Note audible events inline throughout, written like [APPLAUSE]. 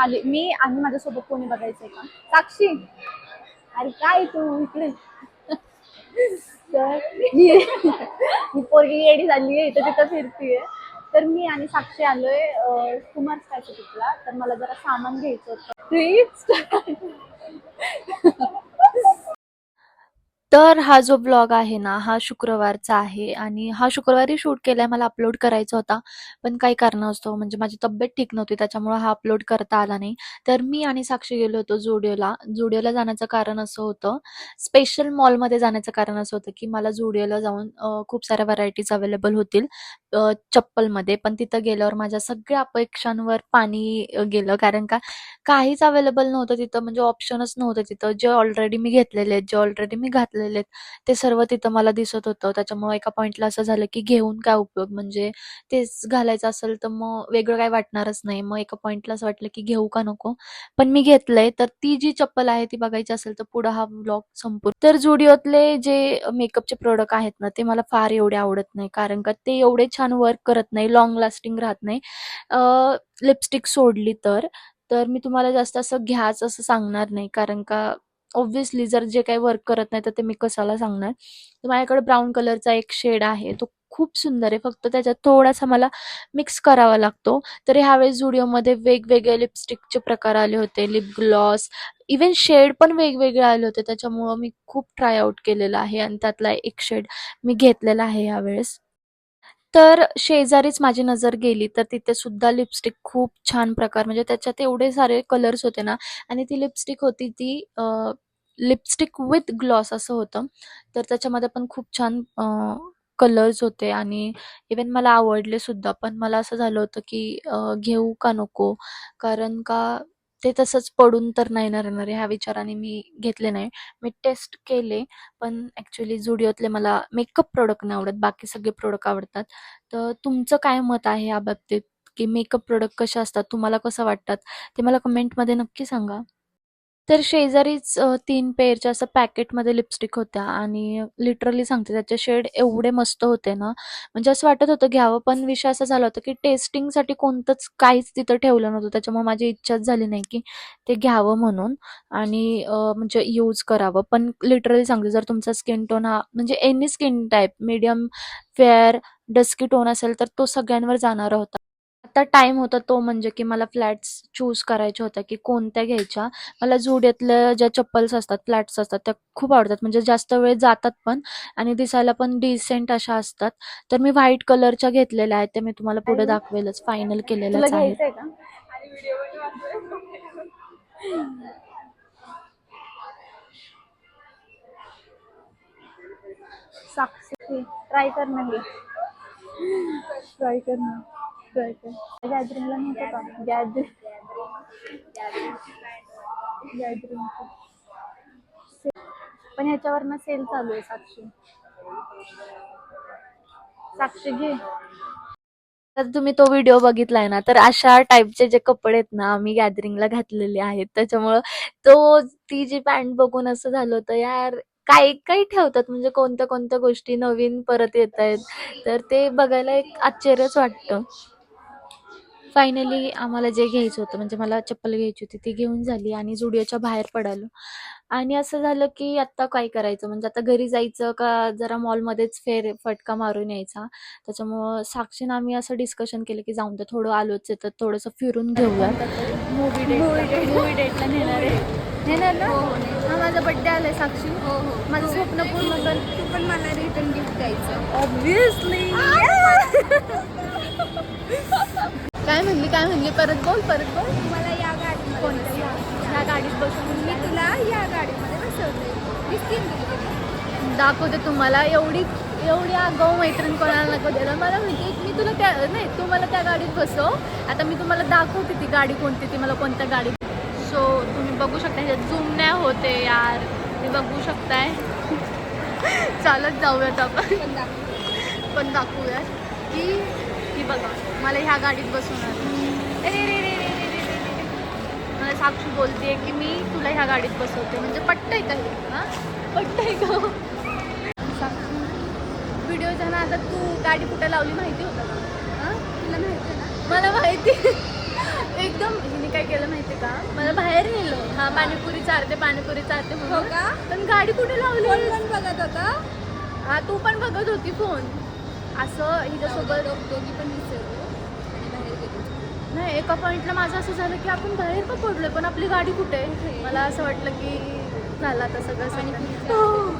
आले. मी आणि माझ्यासोबत कोणी बघायचंय का? साक्षी. अरे काय तू इकडे? तर ही पोरगी येडी झाली आहे इथं तिथं फिरतीये. तर मी आणि साक्षी आलोय कुमार कुमार तिथला तर मला जरा सामान घ्यायचं होतं. तर हा जो ब्लॉग आहे ना हा शुक्रवारचा आहे आणि हा शुक्रवारी शूट केलाय मला अपलोड करायचा होता. पण काही कारणास्तव म्हणजे माझी तब्येत ठीक नव्हती त्याच्यामुळे हा अपलोड करता आला नाही. तर मी आणि साक्षी गेलो होतो जुडिओला. जुडिओला जाण्याचं कारण असं होतं स्पेशल मॉलमध्ये जाण्याचं कारण असं होतं की मला जुडिओला जाऊन खूप साऱ्या व्हरायटीज अवेलेबल होतील चप्पलमध्ये. पण तिथं गेल्यावर माझ्या सगळ्या अपेक्षांवर पाणी गेलं. कारण का काहीच अवेलेबल नव्हतं तिथं. म्हणजे ऑप्शनच नव्हतं तिथं. जे ऑलरेडी मी घेतलेले आहेत जे ऑलरेडी मी घातलेले ते सर्व तिथं मला दिसत होतं. त्याच्यामुळे एका पॉइंटला असं झालं की घेऊन काय उपयोग? म्हणजे तेच घालायचं असेल तर मग वेगळं काय वाटणारच नाही. मग एका पॉइंटला असं वाटलं की घेऊ का नको? पण मी घेतलंय. तर ती जी चप्पल आहे ती बघायची असेल तर पुढं हा ब्लॉग संपूर्ण तर जुडिओतले जे मेकअपचे प्रोडक्ट आहेत ना ते मला फार एवढे आवडत नाही. कारण का ते एवढे छान वर्क करत नाही. लॉंग लास्टिंग राहत नाही. लिपस्टिक सोडली तर. तर मी तुम्हाला जास्त असं घ्याच असं सांगणार नाही. कारण का ऑब्व्हियसली जर जे काही वर्क करत नाही तर ते मी कशाला सांगणार? तर माझ्याकडे ब्राऊन कलरचा एक शेड आहे. तो खूप सुंदर आहे. फक्त त्याच्यात थोडासा मला मिक्स करावा लागतो. तर ह्यावेळेस जुडिओमध्ये वेगवेगळे लिपस्टिकचे प्रकार आले होते. लिप ग्लॉस इवन शेड पण वेगवेगळे आले होते. त्याच्यामुळं मी खूप ट्राय आउट केलेलं आहे. आणि त्यातला एक शेड मी घेतलेला आहे यावेळेस तर शेजारीच माझी नजर गेली तर तिथे सुद्धा लिपस्टिक खूप छान प्रकार म्हणजे त्याच्यात एवढे सारे कलर्स होते ना आणि ती लिपस्टिक होती ती लिपस्टिक विथ ग्लॉस असं होतं. तर त्याच्यामध्ये पण खूप छान कलर्स होते आणि इवन मला आवडले सुद्धा. पण मला असं झालं होतं की अ, घेऊ का नको? कारण का ते तसंच पडून तर नाही ना राहणार ह्या विचाराने मी घेतले नाही. मी टेस्ट केले पण ॲक्च्युली जुडिओतले मला मेकअप प्रोडक्ट नाही आवडत बाकी सगळे प्रोडक्ट आवडतात. तर तुमचं काय मत आहे या बाबतीत? की मेकअप प्रोडक्ट कसे असतात? तुम्हाला कसं वाटतात? ते मला कमेंटमध्ये नक्की सांगा. तर शेजारीच अ, तीन पेअरच्या असं पॅकेटमध्ये लिपस्टिक होत्या आणि लिटरली सांगते त्याचे शेड एवढे मस्त होते ना. म्हणजे असं वाटत होतं घ्यावं पण विषय असा झाला होता की टेस्टिंगसाठी कोणतंच काहीच तिथं ठेवलं नव्हतं. त्याच्यामुळे माझी इच्छाच झाली नाही की ते घ्यावं म्हणून आणि अ, म्हणजे यूज करावं. पण लिटरली सांगते जर तुमचा स्किन टोन हा म्हणजे any skin type medium fair dusky tone असेल तर तो सगळ्यांवर जाणारा होता. आता टाइम होता तो म्हणजे की मला फ्लॅट्स चूज करायच्या होत्या की कोणत्या घ्यायच्या. मला जुडियातल्या ज्या चप्पल्स असतात फ्लॅट्स असतात त्या खूप आवडतात. म्हणजे जास्त वेळ जातात पण आणि दिसायला पण डिसेंट अशा असतात. तर मी व्हाईट कलरच्या घेतलेल्या आहेत ते मी तुम्हाला पुढे दाखवेलच. फायनल तुला केलेल्याच आहेत. घ्यायचंय का? साक्षी ट्राय कर ना हे. ट्राय कर ना गॅदरिंगला नव्हतं का? गॅदरिंग गॅदरिंग पण याच्यावर ना सेल चालू आहे साक्षी साक्षी घे. तर तुम्ही तो व्हिडिओ बघितलाय ना तर अशा टाईपचे जे कपडे आहेत ना आम्ही गॅदरिंगला घातलेले आहेत. त्याच्यामुळं तो ती जी पॅन्ट बघून असं झालं होतं यार काही काही ठेवतात. म्हणजे कोणत्या कोणत्या गोष्टी नवीन परत येत आहेत तर ते बघायला एक आश्चर्यच वाटतं. फायनली आम्हाला जे घ्यायचं होतं म्हणजे मला चप्पल घ्यायची होती ती घेऊन झाली आणि जुडिओच्या बाहेर पडालो. आणि असं झालं की आत्ता काय करायचं? म्हणजे आता घरी जायचं का जरा मॉलमध्येच फेर फटका मारून यायचा. त्याच्यामुळं साक्षीनं आम्ही असं डिस्कशन केलं की जाऊन दे थोडं आलोच तर थोडंसं फिरून घेऊया मूवी मूवी डेटला नेणार आहे. नेणार ना? हा माझा बड्डे आलाय साक्षी. हो हो. माझं स्वप्न पूर्ण कर. तू पण मला रिटर्न गिफ्ट द्यायचं. ऑब्विसली काय म्हणली काय म्हणली? परत बोल परत बोल. मला या गाडीमध्ये कोणत्या. ह्या गाडीत बसून मी तुला या गाडीमध्ये बसवते. दिसतील. दाखवते तुम्हाला. एवढी एवढी आगाऊ मैत्रीण कोणाला नको द्यायला मला म्हणते मी तुला त्या नाही तू मला त्या गाडीत बसव. आता मी तुम्हाला दाखवते ती गाडी कोणती ती मला कोणत्या गाडी सो तुम्ही बघू शकता ह्याच्यात झूम नाही होते यार. तुम्ही बघू शकताय. [LAUGHS] चालत जाऊयात आपण. पण दाखवूयात. की ही बघा मला ह्या गाडीत बसवणार रे मला साक्षी बोलते की मी तुला ह्या गाडीत बसवते. म्हणजे पट्ट आहे का पट्ट आहे का? व्हिडिओ झाला आता तू गाडी कुठे लावली माहिती होतं का? तुला माहिती मला माहिती. एकदम हिने काय केलं माहिती का? मला बाहेर नेलो. हा पाणीपुरी चारते पाणीपुरी चारते म्हणून. हो पण गाडी कुठे लावली बघत होता? हा तू पण बघत होती फोन. असं हिच्यासोबत दोघी पण विसरलो आणि बाहेर गेलो. नाही एका पॉइंटला माझं असं झालं की आपण बाहेर का पडलोय पण आपली गाडी कुठे आहे? मला असं वाटलं की झालं आता सगळं. हो.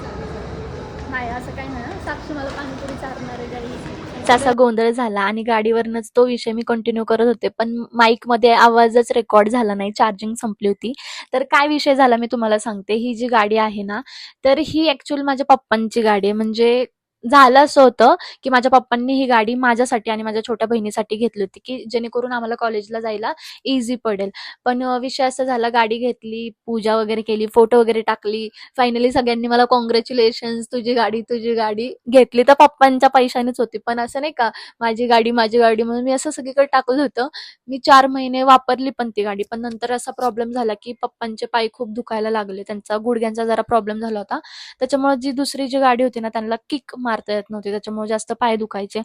नाही असं काही नाही हं. साक्षी मला पाणीपुरी चारणार आहे गाडी असा गोंधळ झाला आणि गाडीवरनच तो विषय मी कंटिन्यू करत होते पण माईकमध्ये आवाजच रेकॉर्ड झाला नाही चार्जिंग संपली होती. तर काय विषय झाला मी तुम्हाला सांगते. ही जी गाडी आहे ना तर ही ऍक्च्युअली माझ्या पप्पांची गाडी आहे. म्हणजे झालं असं होतं की माझ्या पप्पांनी ही गाडी माझ्यासाठी आणि माझ्या छोट्या बहिणीसाठी घेतली होती की जेणेकरून आम्हाला कॉलेजला जायला इझी पडेल. पण विषय असा झाला गाडी घेतली पूजा वगैरे केली फोटो वगैरे टाकली. फायनली सगळ्यांनी मला कॉंग्रॅच्युलेशन तुझी गाडी तुझी गाडी घेतली तर पप्पांच्या पैशानेच होती. पण असं नाही का माझी गाडी माझी गाडी म्हणून मी असं सगळीकडे टाकलं होतं. मी चार महिने वापरली पण ती गाडी. पण नंतर असा प्रॉब्लेम झाला की पप्पांचे पाय खूप दुखायला लागले. त्यांचा गुडघ्यांचा जरा प्रॉब्लेम झाला होता. त्याच्यामुळे जी दुसरी जी गाडी होती ना त्यांना किक मारता येत नव्हती. त्याच्यामुळे जास्त पाय दुखायचे.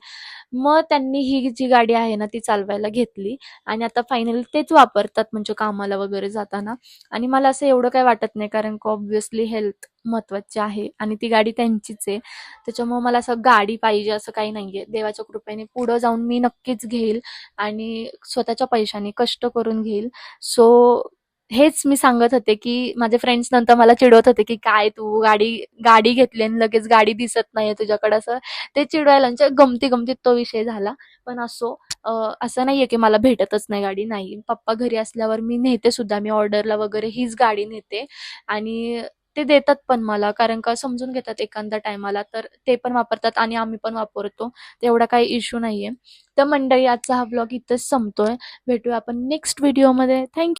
मग त्यांनी ही जी गाडी आहे ना ती चालवायला घेतली. आणि आता फायनली तेच वापरतात म्हणजे कामाला वगैरे जाताना. आणि मला असं एवढं काही वाटत नाही कारण की ऑब्व्हियसली हेल्थ महत्वाची आहे. आणि ती गाडी त्यांचीच आहे. त्याच्यामुळे मला असं गाडी पाहिजे असं काही नाहीये. देवाच्या कृपेने पुढं जाऊन मी नक्कीच घेईल. आणि स्वतःच्या पैशाने कष्ट करून घेईल. सो हेच मी सांगत होते की माझे फ्रेंड्स नंतर मला चिडवत होते की काय तू गाडी गाडी घेतली आणि लगेच गाडी दिसत नाहीये तुझ्याकडे असं. ते चिडवायला म्हणजे गमती गमतीत तो विषय झाला. पण असो असं नाहीये की मला भेटतच नाही गाडी नाही. पप्पा घरी असल्यावर मी नेते सुद्धा मी ऑर्डरला वगैरे हीच गाडी नेते. आणि ते देतात पण मला कारण का समजून घेतात एखाद्या टायमाला तर ते पण वापरतात आणि आम्ही पण वापरतो. तेवढा काही इश्यू नाहीये. तर मंडळी आजचा हा ब्लॉग इथेच संपतोय. भेटूया आपण नेक्स्ट व्हिडिओमध्ये थँक्यू